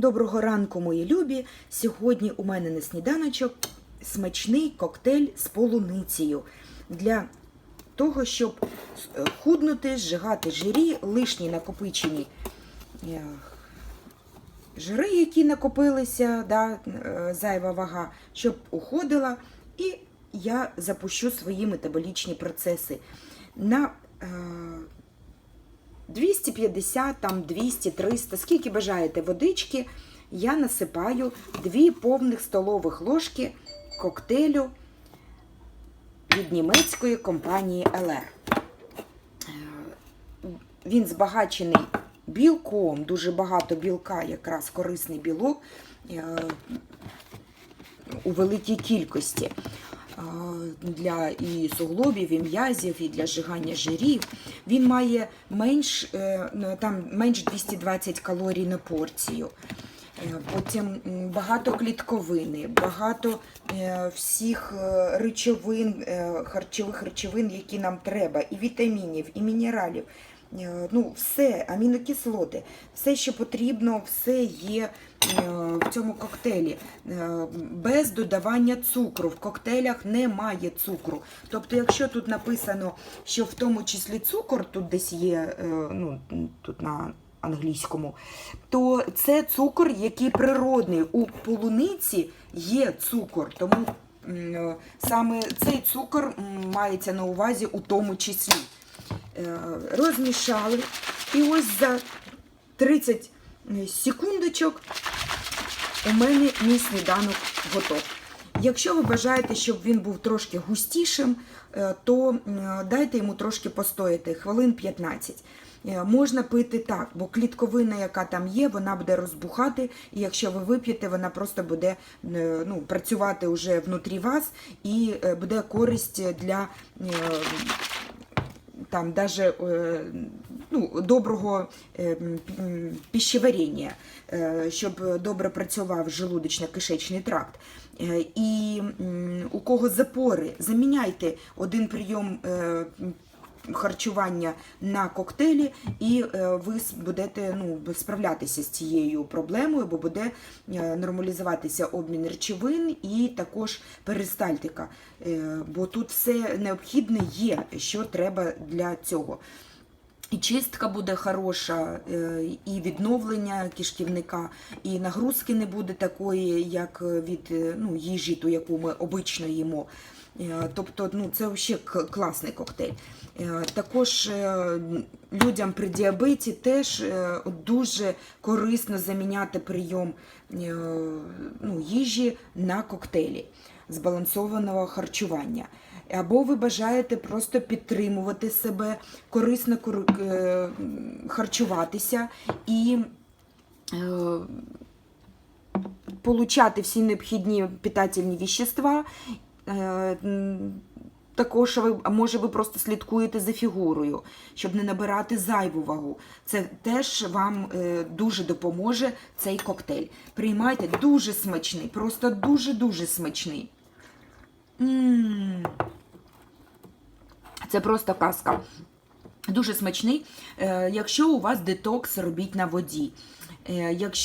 Доброго ранку, мої любі! Сьогодні у мене на сніданочок смачний коктейль з полуницею для того, щоб е, худнути, зжигати жирі, лишні накопичені е, жири, які накопилися, да, е, зайва вага, щоб уходила. І я запущу свої метаболічні процеси. На 250, там 200, 300, скільки бажаєте водички, я насипаю 2 повних столових ложки коктейлю від німецької компанії LR. Е, Він збагачений білком, дуже багато білка, якраз корисний білок е, у великій кількості для і суглобів, і м'язів, і для зжигання жирів. Він має менш, е, там, менш 220 калорій на порцію. Е, Потім багато клітковини, багато е, всіх речовин, харчових речовин, які нам треба, і вітамінів, і мінералів. Е, Ну, все, амінокислоти, все, що потрібно, все є е, в цьому коктейлі. Е, Без додавання цукру. В коктейлях немає цукру. Тобто, якщо тут написано, що в тому числі цукор тут десь є, ну, тут на англійському, то це цукор, який природний. У полуниці є цукор, тому саме цей цукор мається на увазі у тому числі. Е, Розмішали. І ось за 30 секундочок у мене мій сніданок готов. Якщо ви бажаєте, щоб він був трошки густішим, е, то е, дайте йому трошки постояти, хвилин 15. Е, Можна пити так, бо клітковина, яка там є, вона буде розбухати, і якщо ви вип'єте, вона просто буде е, ну, працювати вже внутрі вас і е, буде користь для е, там даже е, ну, доброго м, пищеварення, щоб добре працював желудочно-кишечний тракт. І у кого запори, заміняйте один прийом харчування на коктейлі, і е, ви будете ну, справлятися з цією проблемою, бо буде е, нормалізуватися обмін речовин і також перистальтика. Е, Бо тут все необхідне є, що треба для цього. І чистка буде хороша, е, і відновлення кишківника, і нагрузки не буде такої, як від е, ну, їжі, ту, яку ми обично їмо. Е, Тобто, ну, це взагалі класний коктейль. Також людям при діабеті теж е, дуже корисно заміняти прийом е, ну, їжі на коктейлі збалансованого харчування. Або ви бажаєте просто підтримувати себе, корисно е, харчуватися і получати всі необхідні питательні віщества. М, Також ви, може ви просто слідкуєте за фігурою, щоб не набирати зайву вагу. Це теж вам е, дуже допоможе цей коктейль. Приймайте дуже смачний, просто дуже-дуже смачний. М. Це просто казка. Дуже смачний. Е, Якщо у вас детокс, робіть на воді. Е, Якщо